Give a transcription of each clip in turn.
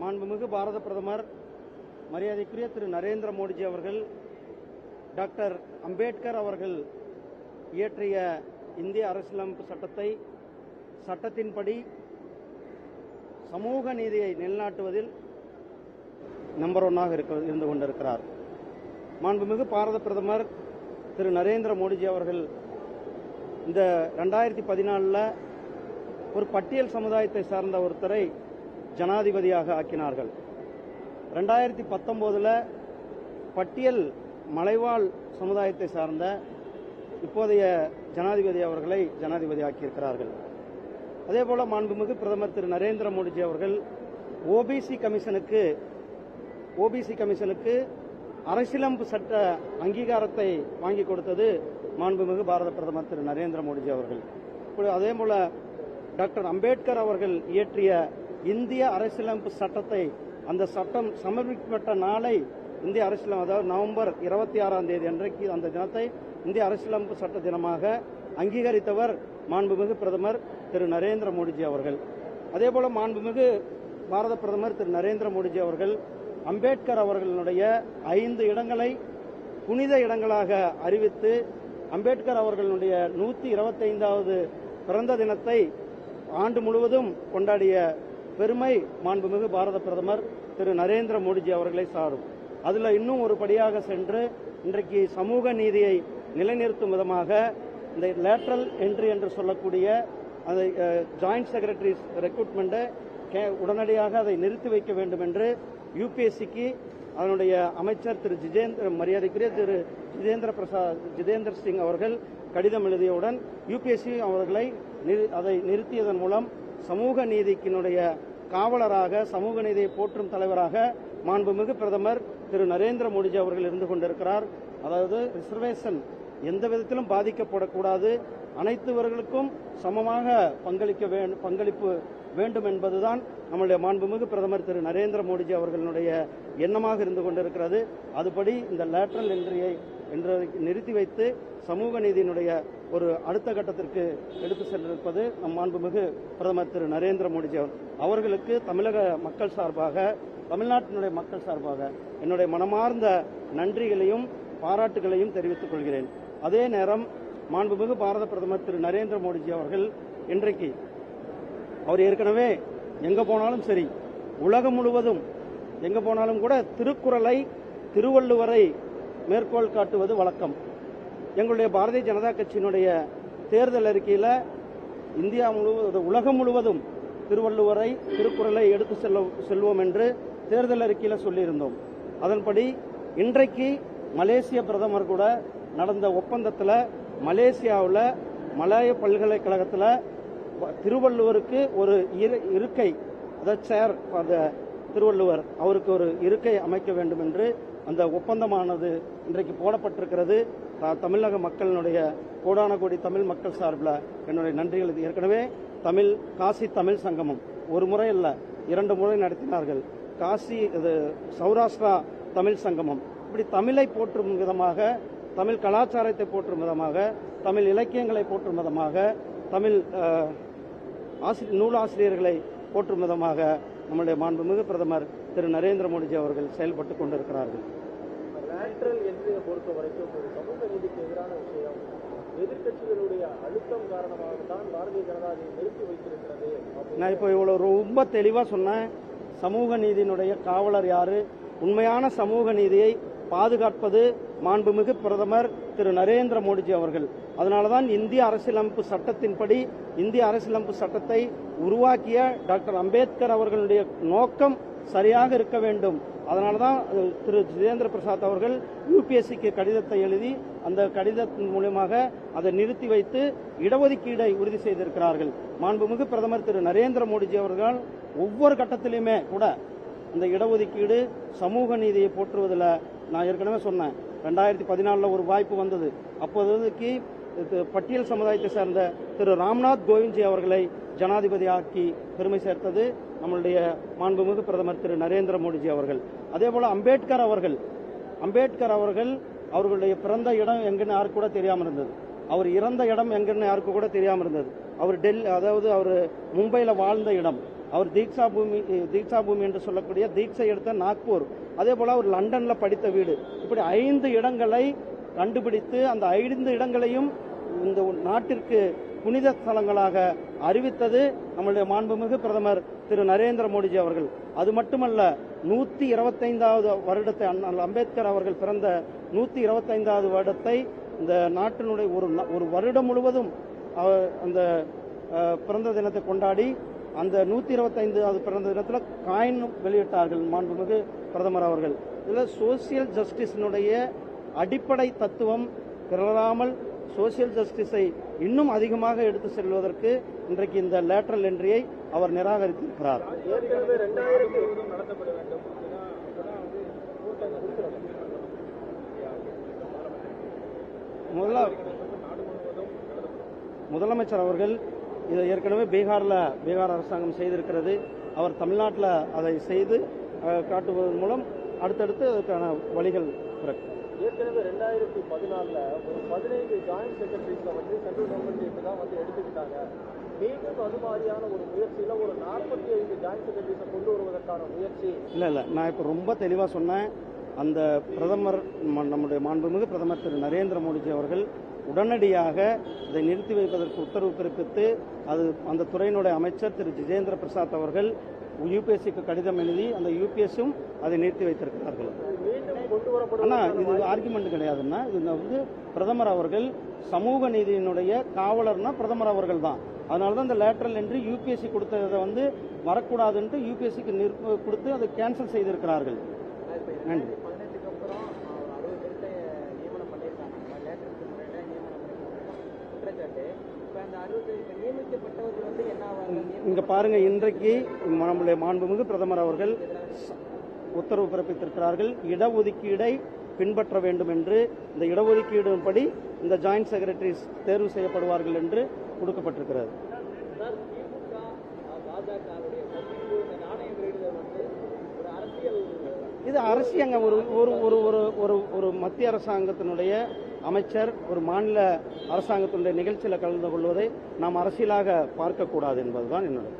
மாண்புமிகு பாரத பிரதமர் மரியாதைக்குரிய திரு நரேந்திர மோடிஜி அவர்கள் டாக்டர் அம்பேத்கர் அவர்கள் இயற்றிய இந்திய அரசியலமைப்பு சட்டத்தை சட்டத்தின்படி சமூக நீதியை நிலைநாட்டுவதில் நம்பர் ஒன்னாக இருக்க இருந்து கொண்டிருக்கிறார். மாண்புமிகு பாரத பிரதமர் திரு நரேந்திர மோடிஜி அவர்கள் இந்த ரெண்டாயிரத்தி பதினாலில் ஒரு பட்டியல் சமுதாயத்தை சார்ந்த ஒருத்தரை ஜனாதிபதியாக ஆக்கினார்கள். ரெண்டாயிரத்தி பத்தொம்போதில் பட்டியல் மலைவாழ் சமுதாயத்தை சார்ந்த இப்போதைய ஜனாதிபதி அவர்களை ஜனாதிபதி ஆக்கியிருக்கிறார்கள். அதேபோல மாண்புமிகு பிரதமர் திரு நரேந்திர மோடிஜி அவர்கள் ஓபிசி கமிஷனுக்கு ஓபிசி கமிஷனுக்கு அரசியலமைப்பு சட்ட அங்கீகாரத்தை வாங்கி கொடுத்தது மாண்புமிகு பாரத பிரதமர் திரு நரேந்திர மோடிஜி அவர்கள். அதே போல டாக்டர் அம்பேத்கர் அவர்கள் இயற்றிய இந்திய அரசியலமைப்பு சட்டத்தை அந்த சட்டம் சமர்ப்பிக்கப்பட்ட நாளை இந்திய அரசியலம் அதாவது நவம்பர் இருபத்தி ஆறாம் தேதி அன்றைக்கு அந்த தினத்தை இந்திய அரசியலமைப்பு சட்ட தினமாக அங்கீகரித்தவர் மாண்புமிகு பிரதமர் திரு நரேந்திர மோடிஜி அவர்கள். அதேபோல மாண்புமிகு பாரத பிரதமர் திரு நரேந்திர மோடிஜி அவர்கள் அம்பேத்கர் அவர்களுடைய ஐந்து இடங்களை புனித இடங்களாக அறிவித்து அம்பேத்கர் அவர்களுடைய நூத்தி இருபத்தைந்தாவது பிறந்த தினத்தை ஆண்டு முழுவதும் கொண்டாடிய பெருமை மாண்புமிகு பாரத பிரதமர் திரு நரேந்திர மோடிஜி அவர்களை சாரும். அதுல இன்னும் ஒரு படியாக சென்று இன்றைக்கு சமூக நீதியை நிலைநிறுத்தும் விதமாக இந்த லேட்ரல் என்ட்ரி என்று சொல்லக்கூடிய அதை ஜாயிண்ட் செக்ரட்டரிஸ் ரெக்ரூட்மெண்ட்டை உடனடியாக அதை நிறுத்தி வைக்க வேண்டும் என்று யூபிஎஸ்சிக்கு அதனுடைய அமைச்சர் திரு ஜிதேந்திர மரியாதைக்குரிய திரு ஜிதேந்திர பிரசாத் ஜிதேந்திர சிங் அவர்கள் கடிதம் எழுதியவுடன் யூபிஎஸ்சி அவர்களை நிறு- அதை நிறுத்தியதன் மூலம் சமூக நீதிக்கினுடைய காவலராக சமூக நீதியை போற்றும் தலைவராக மாண்புமிகு பிரதமர் திரு நரேந்திர மோடிஜி அவர்கள் இருந்து கொண்டிருக்கிறார். அதாவது ரிசர்வேஷன் எந்த விதத்திலும் பாதிக்கப்படக்கூடாது. அனைத்துவர்களுக்கும் சமமாக பங்களிக்க வேண்டும் பங்களிப்பு வேண்டும் என்பதுதான் நம்முடைய மாண்புமிகு பிரதமர் திரு நரேந்திர மோடிஜி அவர்களுடைய எண்ணமாக இருந்து கொண்டிருக்கிறது. அதுபடி இந்த லேட்ரல் என்ட்ரியை என்று நிறுத்தி வைத்து சமூக நீதியினுடைய ஒரு அடுத்த கட்டத்திற்கு எடுத்து சென்றிருப்பது நம் மாண்புமிகு பிரதமர் திரு நரேந்திர மோடிஜி அவர் அவர்களுக்கு தமிழக மக்கள் சார்பாக தமிழ்நாட்டினுடைய மக்கள் சார்பாக என்னுடைய மனமார்ந்த நன்றிகளையும் பாராட்டுகளையும் தெரிவித்துக் கொள்கிறேன். அதே நேரம் மாண்புமிகு பாரத பிரதமர் திரு நரேந்திர மோடிஜி அவர்கள் இன்றைக்கு அவர் ஏற்கனவே எங்க போனாலும் சரி உலகம் முழுவதும் எங்க போனாலும் கூட திருக்குறளை திருவள்ளுவரை மேற்கோள் காட்டுவது வழக்கம். எங்களுடைய பாரதிய ஜனதா கட்சியினுடைய தேர்தல் அறிக்கையில் இந்தியா முழுவதும் உலகம் முழுவதும் திருவள்ளுவரை திருக்குறளை எடுத்து செல்ல செல்வோம் என்று தேர்தல் அறிக்கையில் சொல்லியிருந்தோம். அதன்படி இன்றைக்கு மலேசிய பிரதமர் கூட நடந்த ஒப்பந்தத்தில் மலேசியாவில் மலாய பல்கலைக்கழகத்தில் திருவள்ளுவருக்கு ஒரு இரு- இருக்கை அதாவது சேர் அந்த திருவள்ளுவர் அவருக்கு ஒரு இருக்கை அமைக்க வேண்டும் என்று அந்த ஒப்பந்தமானது இன்றைக்கு போடப்பட்டிருக்கிறது. தமிழக மக்களினுடைய கோடான கோடி தமிழ் மக்கள் சார்பில் என்னுடைய நன்றிகள் ஏற்கனவே தமிழ் காசி தமிழ் சங்கமம் ஒரு முறை இல்ல இரண்டு முறை நடத்தினார்கள். காசி இது சௌராஷ்டிரா தமிழ் சங்கமம். இப்படி தமிழை போற்றும் விதமாக தமிழ் கலாச்சாரத்தை போற்றும் விதமாக தமிழ் இலக்கியங்களை போற்றும் விதமாக தமிழ் அஹ், ஆசிரி நூலாசிரியர்களை போற்றும் விதமாக நம்முடைய மாண்புமிகு பிரதமர் திரு. நரேந்திர மோடிஜி அவர்கள் செயல்பட்டுக் கொண்டிருக்கிறார்கள். லேட்ரல் பொறுத்த வரைக்கும் ஒரு சமூக நீதிக்கு எதிரான விஷயம். எதிர்கட்சிகளுடைய அழுத்தம் காரணமாக தான் பாரதிய ஜனதா அதை நிறுத்தி வைத்திருக்கிறது நான் இப்போ இவ்வளவு ரொம்ப தெளிவா சொன்னேன். சமூக நீதியினுடைய காவலர் யாரு? உண்மையான சமூக நீதியை பாதுகாப்பது மாண்புமிகு பிரதமர் திரு நரேந்திர மோடிஜி அவர்கள். அதனாலதான் இந்திய அரசியலமைப்பு சட்டத்தின்படி இந்திய அரசியலமைப்பு சட்டத்தை உருவாக்கிய டாக்டர் அம்பேத்கர் அவர்களுடைய நோக்கம் சரியாக இருக்க வேண்டும். அதனால தான் திரு ஜிதேந்திர பிரசாத் அவர்கள் யூபிஎஸ்சிக்கு கடிதத்தை எழுதி அந்த கடிதத்தின் மூலமாக அதை நிறுத்தி வைத்து இடஒதுக்கீடை உறுதி செய்திருக்கிறார்கள். மாண்புமிகு பிரதமர் திரு நரேந்திர மோடிஜி அவர்கள் ஒவ்வொரு கட்டத்திலுமே கூட இந்த இடஒதுக்கீடு சமூக நீதியை போற்றுவதில் நான் ஏற்கனவே சொன்னேன். ரெண்டாயிரத்தி பதினாலில் ஒரு வாய்ப்பு வந்தது. அப்போதைக்கு பட்டியல் சமுதாயத்தை சேர்ந்த திரு ராம்நாத் கோவிந்த்ஜி அவர்களை ஜனாதிபதியாக்கி பெருமை சேர்த்தது. நம்மளுடைய மாண்புமிகு பிரதமர் திரு நரேந்திர மோடிஜி அவர்கள். அதே போல அம்பேத்கர் அவர்கள். அம்பேத்கர் அவர்கள் அவர்களுடைய பிறந்த இடம் எங்கன்னு யாருக்கு கூட தெரியாமல் இருந்தது. அவர் இறந்த இடம் எங்கன்னு யாருக்கு கூட தெரியாமல் இருந்தது. அவர் டெல்லி அதாவது அவர் மும்பையில் வாழ்ந்த இடம். அவர் தீக்ஷா பூமி தீக்ஷா பூமி என்று சொல்லக்கூடிய தீட்சை எடுத்த நாக்பூர். அதே போல அவர் லண்டன்ல படித்த வீடு. இப்படி ஐந்து இடங்களை கண்டுபிடித்து அந்த ஐந்து இடங்களையும் இந்த நாட்டிற்கு புனித ஸ்தலங்களாக அறிவித்தது நம்மளுடைய மாண்புமிகு பிரதமர் திரு நரேந்திர மோடிஜி அவர்கள். அது மட்டுமல்ல நூத்தி இருபத்தைந்தாவது வருடத்தை அண்ணல் அம்பேத்கர் அவர்கள் பிறந்த நூத்தி இருபத்தைந்தாவது வருடத்தை இந்த நாட்டினுடைய ஒரு ஒரு வருடம் முழுவதும் அவர் அந்த பிறந்த தினத்தை கொண்டாடி அந்த நூத்தி இருபத்தைந்தாவது பிறந்த தினத்தில் காயின் வெளியிட்டார்கள் மாண்புமிகு பிரதமர் அவர்கள். இதில் சோசியல் ஜஸ்டிஸினுடைய அடிப்படை தத்துவம் பிறராமல் சோசியல் ஜஸ்டிஸை இன்னும் அதிகமாக எடுத்து செல்வதற்கு இன்றைக்கு இந்த லேட்டரல் என்ட்ரியை அவர் நிராகரித்திருக்கிறார். முதல்ல முதலமைச்சர் அவர்கள் இதை ஏற்கனவே பீகார்ல பீகார் அரசாங்கம் செய்திருக்கிறது. அவர் தமிழ்நாட்டில் அதை செய்து காட்டுவதன் மூலம் அடுத்தடுத்து அதுக்கான வழிகள் பிறக்கும் ஏற்கனவே ரெண்டாயிரத்தி பதினாலுல ஒரு பதினைந்து ஜாயிண்ட் செக்ரட்டரிஸ்ல வந்து சென்ட்ரல் கவர்மெண்ட் தான் வந்து எடுத்துக்கிட்டாங்க. மீண்டும் அது மாதிரியான ஒரு முயற்சியில ஒரு நாற்பத்தி ஐந்து ஜாயிண்ட் செக்ரட்டரிஸை கொண்டு வருவதற்கான முயற்சி. இல்ல இல்ல. நான் இப்ப ரொம்ப தெளிவா சொன்னேன். அந்த பிரதமர் நம்முடைய மாண்புமிகு பிரதமர் திரு நரேந்திர மோடிஜி அவர்கள் உடனடியாக இதை நிறுத்தி வைப்பதற்கு உத்தரவு பிறப்பித்து அது அந்த துறையினுடைய அமைச்சர் திரு ஜிதேந்திர பிரசாத் அவர்கள் யூபிஎஸ்சிக்கு கடிதம் எழுதி அந்த யூபிஎஸ்ஸும் அதை நிறுத்தி வைத்திருக்கிறார்கள். மீண்டும் கொண்டு ஆனா வரப்படுவதற்கான இது ஆர்குமெண்ட் கிடையாதுன்னா இது வந்து பிரதமர் அவர்கள் சமூக நீதியினுடைய காவலர்னா பிரதமர் அவர்கள் தான். அதனால தான் இந்த லேட்டரல் என்று யூபிஎஸ்சி கொடுத்ததை வந்து வரக்கூடாதுன்ட்டு யூபிஎஸ்சிக்கு கொடுத்து அதை கேன்சல் செய்திருக்கிறார்கள். நன்றி. இங்க பாருங்க இன்றைக்கு நம்முடைய மாண்புமிகு பிரதமர் அவர்கள் உத்தரவு பிறப்பித்திருக்கிறார்கள். இடஒதுக்கீடை பின்பற்ற வேண்டும் என்று. இந்த இடஒதுக்கீடுபடி இந்த ஜாயிண்ட் செக்ரட்டரிஸ் தேர்வு செய்யப்படுவார்கள் என்று கொடுக்கப்பட்டிருக்கிறது. இது அரசியங்க ஒரு ஒரு ஒரு ஒரு ஒரு ஒரு மத்திய அரசாங்கத்தினுடைய அமைச்சர் ஒரு மாநில அரசாங்கத்தினுடைய நிகழ்ச்சியில் கலந்து கொள்வதை நாம் அரசியலாக பார்க்கக்கூடாது என்பதுதான் என்னுடைய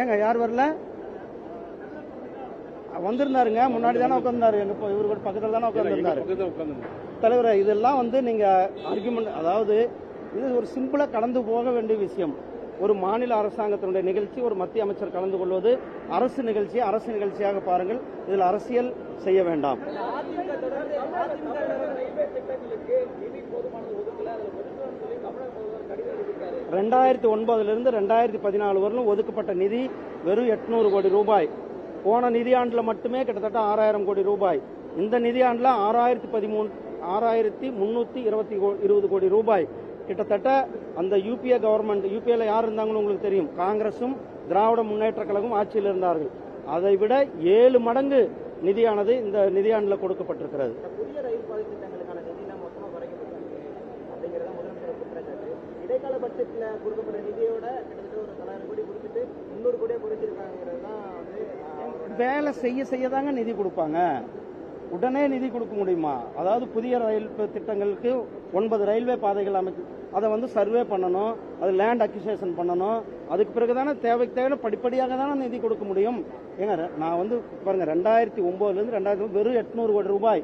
ஏங்க யார் வரல? வந்திருந்தாருங்க முன்னாடி தானே உட்கார்ந்தாரு. எங்க இவரு கூட பக்கத்துல தானே உட்கார்ந்துருந்தாரு. தலைவரே இதெல்லாம் வந்து நீங்க ஆர்குமெண்ட் அதாவது இது ஒரு சிம்பிளா கடந்து போக வேண்டிய விஷயம். ஒரு மாநில அரசாங்கத்தினுடைய நிகழ்ச்சி ஒரு மத்திய அமைச்சர் கலந்து கொள்வது அரசு நிகழ்ச்சி அரசு நிகழ்ச்சியாக பாருங்கள். இதில் அரசியல் செய்ய வேண்டாம். ரெண்டாயிரத்தி ஒன்பதுல இருந்து ரெண்டாயிரத்தி பதினாலு வரலும் ஒதுக்கப்பட்ட நிதி வெறும் எட்நூறு கோடி ரூபாய். போன நிதியாண்டுல மட்டுமே கிட்டத்தட்ட ஆறாயிரம் கோடி ரூபாய். இந்த நிதியாண்டுல ஆறாயிரத்தி பதிமூணு ஆறாயிரத்தி முன்னூத்தி இருபத்தி கோ- இருபது கோடி ரூபாய். கிட்டத்தட்ட அந்த யூபிஏ கவர்மெண்ட் யூபிஏல யார் இருந்தாங்கன்னு உங்களுக்கு தெரியும். காங்கிரசும் திராவிட முன்னேற்ற கழகம் ஆட்சியில் இருந்தார்கள். அதை விட ஏழு மடங்கு நிதியானது இந்த நிதியாண்டில் கொடுக்கப்பட்டிருக்கிறது. இடைக்கால பட்ஜெட்ல கொடுக்கப்பட்ட நிதியோட வேலை செய்ய செய்ய தாங்க நிதி கொடுப்பாங்க. உடனே நிதி கொடுக்க முடியுமா? அதாவது புதிய ரயில் திட்டங்களுக்கு ஒன்பது ரயில்வே பாதைகள் அமைச்சு அதை வந்து சர்வே பண்ணணும் அது லேண்ட் அக்யூசேஷன் பண்ணணும் அதுக்கு பிறகு தானே தேவைக்கு தேவை படிப்படியாக தானே நிதி கொடுக்க முடியும். ஏங்க நான் வந்து பாருங்க ரெண்டாயிரத்தி ஒன்பதுலேருந்து ரெண்டாயிரத்தி வெறும் எட்நூறு கோடி ரூபாய்.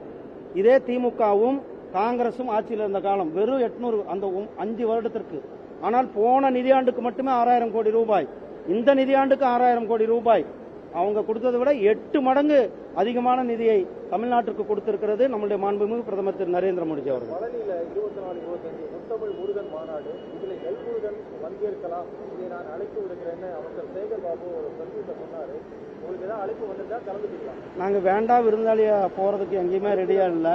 இதே திமுகவும் காங்கிரசும் ஆட்சியில் இருந்த காலம் வெறும் எட்நூறு அந்த அஞ்சு வருடத்திற்கு. ஆனால் போன நிதியாண்டுக்கு மட்டுமே ஆறாயிரம் கோடி ரூபாய். இந்த நிதியாண்டுக்கு ஆறாயிரம் கோடி ரூபாய். அவங்க கொடுத்ததை விட எட்டு மடங்கு அதிகமான நிதியை தமிழ்நாட்டிற்கு கொடுத்திருக்கிறது நம்முடைய மாண்புமிகு பிரதமர் திரு நரேந்திர மோடிஜி அவர்கள். நாங்க வேண்டாம் விருந்தாளியா போறதுக்கு எங்கேயுமே ரெடியா இல்ல.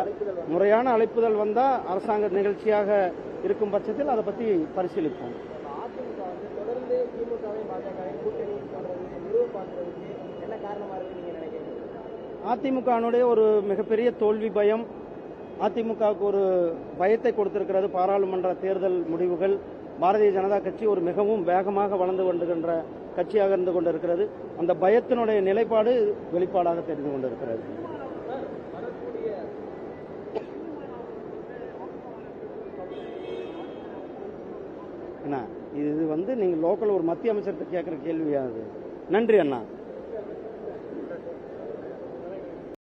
முறையான அழைப்புதல் வந்தா அரசாங்க நிகழ்ச்சியாக இருக்கும் பட்சத்தில் அதை பத்தி பரிசீலிப்போம். கூட்டணி நிறுவ பார்க்கறதுக்கு காரணமா இருக்கு நீங்க ஒரு மிகப்பெரிய தோல்வி பயம் அதிமுகவுக்கு ஒரு பயத்தை கொடுத்திருக்கிறது பாராளுமன்ற தேர்தல் முடிவுகள் பாரதிய ஜனதா கட்சி ஒரு மிகவும் வேகமாக வளர்ந்து கொண்டுகின்ற கட்சியாக இருந்து கொண்டிருக்கிறது. அந்த பயத்தினுடைய நிலைப்பாடு வெளிப்பாடாக தெரிந்து கொண்டிருக்கிறது. என்ன இது வந்து நீங்கள் லோக்கல் ஒரு மத்திய அமைச்சர்கிட்ட கேட்குற கேள்வியாது நன்றி அண்ணா.